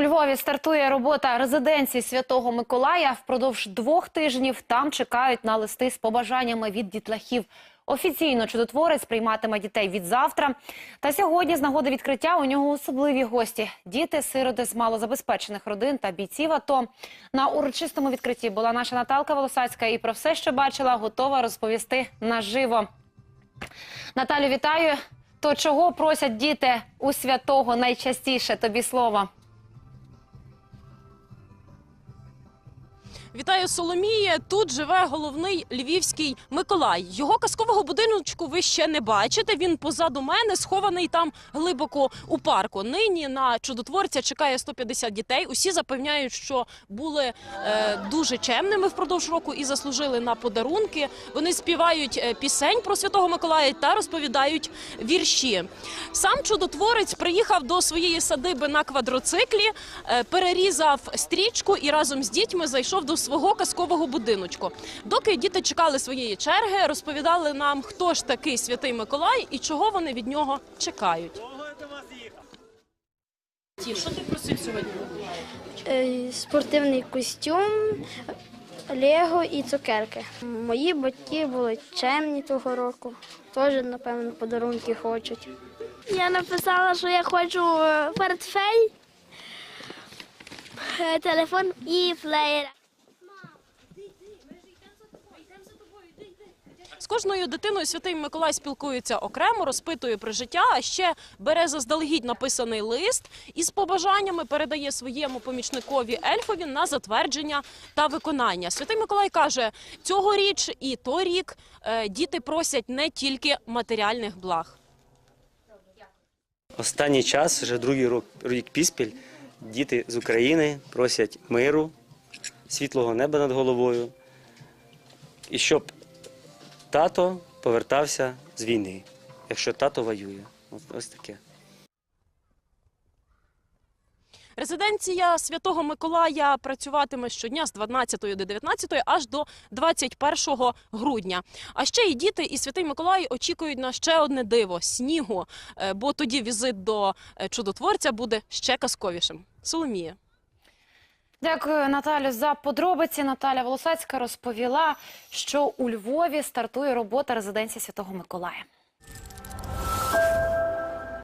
У Львові стартує робота резиденції Святого Миколая. Впродовж двох тижнів там чекають на листи з побажаннями від дітлахів. Офіційно чудотворець прийматиме дітей від завтра. Та сьогодні, з нагоди відкриття, у нього особливі гості: діти, сироти з малозабезпечених родин та бійців. АТО. на урочистому відкритті була наша Наталка Волосацька і про все, що бачила, готова розповісти наживо. Наталю, вітаю. То чого просять діти у святого найчастіше? Тобі слово. Вітаю Соломіє. Тут живе головний львівський Миколай. Його казкового будиночку ви ще не бачите. Він позаду мене схований там глибоко у парку. Нині на чудотворця чекає 150 дітей. Усі запевняють, що були е, дуже чемними впродовж року і заслужили на подарунки. Вони співають е, пісень про святого Миколая та розповідають вірші. Сам чудотворець приїхав до своєї садиби на квадроциклі, е, перерізав стрічку і разом з дітьми зайшов до свого казкового будиночку. Доки діти чекали своєї черги, розповідали нам, хто ж такий святий Миколай і чого вони від нього чекають. Ті, що ти просив сьогодні? Е, спортивний костюм, лего і цукерки. Мої батьки були чемні того року. Теж, напевно, подарунки хочуть. Я написала, що я хочу е, портфель, е, телефон і плеєр. Кожною дитиною святий Миколай спілкується окремо, розпитує про життя, а ще бере заздалегідь написаний лист із побажаннями, передає своєму помічникові ельфові на затвердження та виконання. Святий Миколай каже, цьогоріч і торік е, діти просять не тільки матеріальних благ. Останній час, вже другий рок- рік піспіль, діти з України просять миру, світлого неба над головою, і щоб тато повертався з війни, якщо тато воює. Ось таке. Резиденція Святого Миколая працюватиме щодня з 12 до 19 аж до 21 грудня. А ще і діти і Святий Миколай очікують на ще одне диво снігу, е, бо тоді візит до е, чудотворця буде ще казковішим. Соломія. Дякую, Наталю, за подробиці. Наталя Волосацька розповіла, що у Львові стартує робота резиденції Святого Миколая.